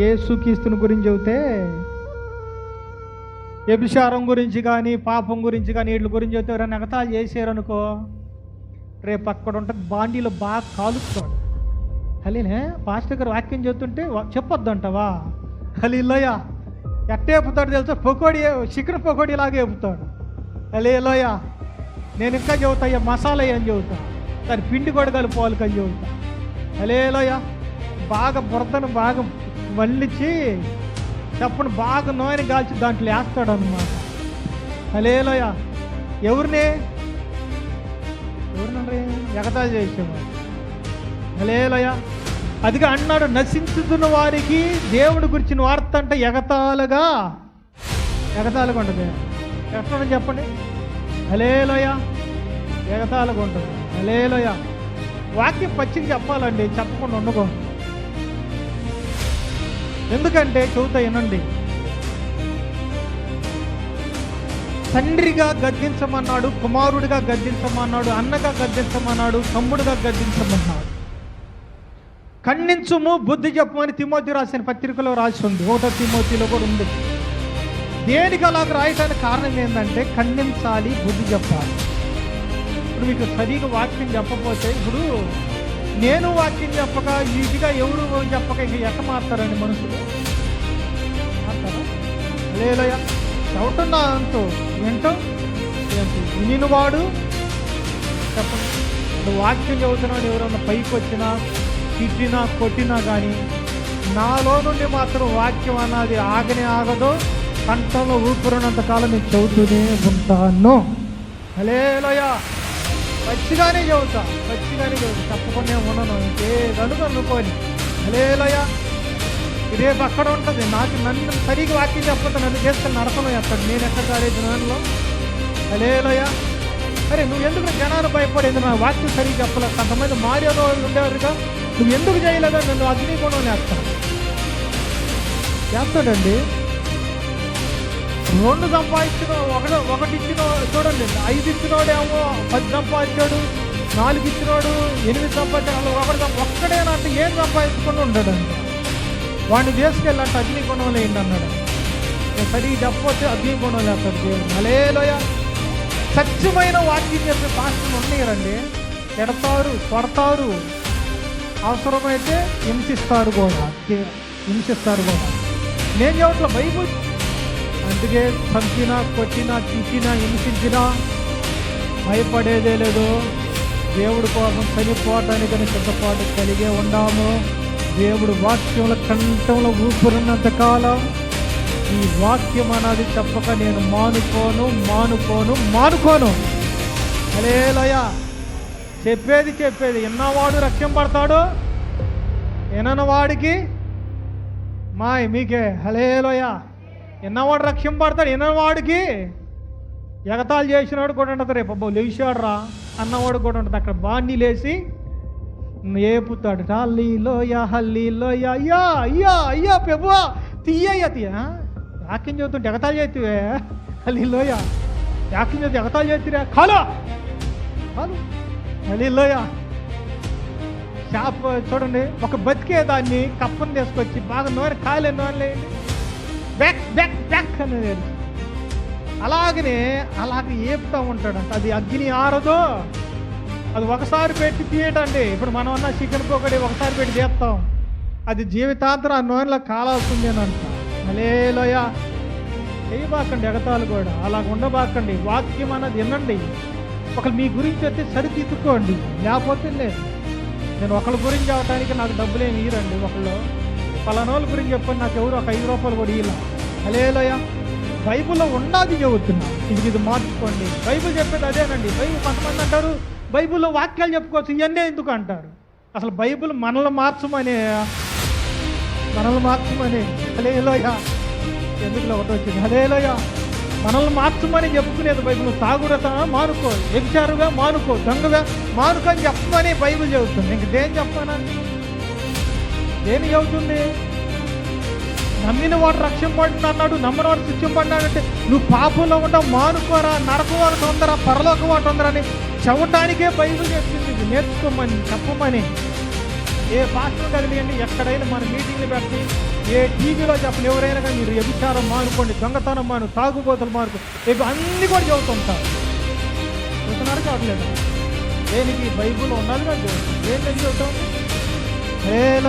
యేసుక్రీస్తుని గురించి చెబితే వ్యభిచారం గురించి కానీ పాపం గురించి కానీ వీటి గురించి చెబితే ఎవరైనా ఎగతాలు చేసారనుకో రేపు అక్కడ ఉంటుంది బాండీలో బాగా కాలుస్తాడు. హలీనే పాస్టర్ గారు వాక్యం చెబుతుంటే వా- చెప్పొద్దు అంటవా హలీలోయ. ఎట్ట ఏపుతాడు తెలుసా? పకోడీ చికెన్ పకోడీ లాగా ఏపుతాడు. హలీలోయ. నేను ఇంకా చెబుతాయ్యా మసాలా అని చెబుతా? దాని పిండి కూడా కలుపుకోవాలి అని చెబుతా. హలేలోయ. బాగా బురదను బాగా మళ్ళించి చెప్పను బాగా నోయని కాల్చి దాంట్లో వేస్తాడు అనమాట హలేలోయ. ఎవరిని? ఎవరినండి ఎగతా చేసాము హలేలయ. అదిగా అన్నాడు నశించుతున్న వారికి దేవుడి గురించిన వార్త అంటే ఎగతాలుగా ఎగతాలుగా ఉంటుంది. ఎట్లా చెప్పండి? హలేలోయ. ఎగతాలుగా ఉంటుంది. హలేలోయ. వాక్యం పచ్చికి చెప్పాలండి చెప్పకుండా ఉండకో ఎందుకంటే చెబుతా వినండి తండ్రిగా గద్దించమన్నాడు కుమారుడిగా గద్దించమన్నాడు అన్నగా గద్దించమన్నాడు తమ్ముడుగా గద్దించమన్నాడు. ఖండించుము బుద్ధి చెప్పమని తిమోతి రాసిన పత్రికలో రాసి ఉంది. ఒకటో తిమోతిలో కూడా ఉంది. దేనికి అలాగ రాయటానికి కారణం ఏంటంటే ఖండించాలి బుద్ధి చెప్పాలి. ఇప్పుడు మీకు సరిగా వాక్యం చెప్పకపోతే ఇప్పుడు నేను వాక్యం చెప్పక ఈజీగా ఎవరు చెప్పక ఇక ఎట్ట మారుతారండి మనుషులు? మారుతారా? లేదయ్యా చవటున్నా అంటూ ఏంటో? ఏంటి వినినవాడు చెప్పండి. వాక్యం చదువుతున్నాడు ఎవరన్నా పైకి వచ్చినా తిట్టినా కొట్టినా కానీ నాలో నుండి మాత్రం వాక్యం అన్నది ఆగనే ఆగదు. కంఠంలో ఊపిరినంత కాలం నేను చదువుతూనే ఉంటాను. హలేలోయ మంచిగానే చదువుతా మంచిగానే చదువుతా తప్పకుండా ఉండను. ఇంకేదనుకు అనుకోని అలేలయ రేపు అక్కడ ఉంటుంది. నాకు నన్ను సరిగ్గా వాక్యం చెప్పకపోతే నన్ను చేస్తే నరకంలో ఎత్తాడు నేను ఎక్కడ కాలే జనాల్లో? అలేలయ అరే నువ్వు ఎందుకు జనాలు భయపడేది? నా వాక్యం సరిగ్గా చెప్పలేదు. కొంతమంది మారేదో వాళ్ళు ఉండేవారుగా. నువ్వు ఎందుకు చేయలేదో నన్ను అగ్నికోణం చేస్తాను చేస్తాడండి. రెండు సంపాదించిన ఒకటి ఒకటి ఇచ్చిన చూడండి ఐదు ఇచ్చినోడేమో పది సంపాదించాడు నాలుగు ఇచ్చినోడు ఎనిమిది సంపాదించాడు ఒకటి సంపా- ఒక్కడేనంటే ఏం సంపాదించుకుని ఉంటాడంట వాడిని తీసుకెళ్ళంటే అగ్నిగుణం ఏంటి అన్నాడు. సరి సరిగ్గా అగ్నిగుణం అగ్నికోణం వేస్తాడు దేవుడు. అలేలోయ సత్యమైన వాక్యం చెప్పే పాస్టర్లు ఉన్నాయండి ఎడతారు కొడతారు. అవసరమైతే హింసిస్తారు కూడా. హింసిస్తారు కూడా. నేను చెప్పట్ల బైబుల్ అందుకే చంపినా కొట్టినా తిట్టినా హింసించినా భయపడేదే లేదు. దేవుడి కోసం చనిపోవటానికి అని సిద్ధపాటు కలిగే ఉండాము దేవుడు వాక్యంలో కంఠంలో ఊపిరినంత కాలం ఈ వాక్యం అన్నది చెప్పక నేను మానుకోను మానుకోను మానుకోను. అలేలయ చెప్పేది చెప్పేది. ఎన్నవాడు రక్ష్యం పడతాడు ఎనన వాడికి మాయ్ మీకే. హలేలోయ ఎన్నవాడు రక్షింపడతాడు ఎన్నవాడికి? ఎగతాలు చేసినాడు కూడా ఉంటుంది రేపు అబ్బో లేచాడు రా అన్నవాడు కూడా ఉంటుంది అక్కడ బాణి లేచి ఏపుతాడు హల్లీలోయ హల్లీలోయ అయ్యా అయ్యా అయ్యా పెబువా తీయ్యా తీయ. వాక్యం చదువుతుంటే ఎగతాలు చేతివే. హల్లీలోయ వాక్యం చదువు ఎగతాలు చేతిరా కాలో. కాలు. హల్లీలోయ చేప చూడండి. ఒక బతికే దాన్ని కప్పను తీసుకొచ్చి బాగా నూనె కాయలే నూనె బ్యాక్ బ్యాక్ బ్యాక్ అనేది అలాగనే అలాగే ఏపుతా ఉంటాడంట. అది అగ్ని ఆరదు. అది ఒకసారి పెట్టి తీయటండి. ఇప్పుడు మనం అన్న చికెన్ పొగడి ఒకసారి పెట్టి చేస్తాం. అది జీవితాంతరం ఆ నూనెలో కాలాల్సిందే అంట అలేలోయ చేయబాకండి ఎగతాలు కూడా. అలా ఉండబాకండి. వాక్యం అన్నది వినండి. ఒకళ్ళు మీ గురించి వచ్చి సరిదిద్దుకోండి. లేకపోతే లేదు. నేను ఒకళ్ళ గురించి అవటానికి నాకు డబ్బులు ఏమి ఇయ్యరండి ఒకళ్ళు. పలానోళ్ళ గురించి చెప్పండి. నాకు ఎవరు ఒక ఐదు రూపాయలు కూడా ఇలా హలేలోయ. బైబిల్లో ఉండాది చెబుతున్నా. ఇది ఇది మార్చుకోండి. బైబిల్ చెప్పేది అదేనండి. బైబిల్ కొంతమంది అంటారు బైబిల్లో వాక్యాలు చెప్పుకోవచ్చు. ఇవన్నీ ఎందుకు అంటారు? అసలు బైబిల్ మనల్ని మార్చమనే మనల్ని మార్చమని. హలేలోయ. ఎందుకులో ఒకటి వచ్చింది? హలేలోయ. మనల్ని మార్చమని చెప్పుకునేది బైబిల్. తాగుడత మానుకో. వ్యభిచారుగా మానుకో. దొంగగా మానుకో అని చెప్పమని బైబిల్ చెబుతుంది. ఇంక దేని చెప్పానండి దేని చెబుతుంది? నమ్మిన వాడు రక్షింపబడిన అన్నాడు నమ్మని వాడు శిక్షింపడినాడంటే నువ్వు పాపంలో ఉంటావు మానుకోరా నరక వాడు తొందర పరలోక వాడు తొందరని అని బైబుల్ బైబిల్ చెప్పింది నేర్చుకోమని చెప్పమని. ఏ పాస్టర్ కదిలియండి ఎక్కడైనా మన మీటింగ్లు పెట్టి ఏ టీవీలో చెప్పండి ఎవరైనా కానీ మీరు వ్యభిచారం మానుకోండి దొంగతనం మాను తాగుబోతులు మానుకో ఇవి అన్ని కూడా చదువుతుంటారు చూస్తున్నారు కావట్లేదు. దేనికి? బైబుల్ ఉన్నది కానీ ఏంటని చెబుతాం? హేలో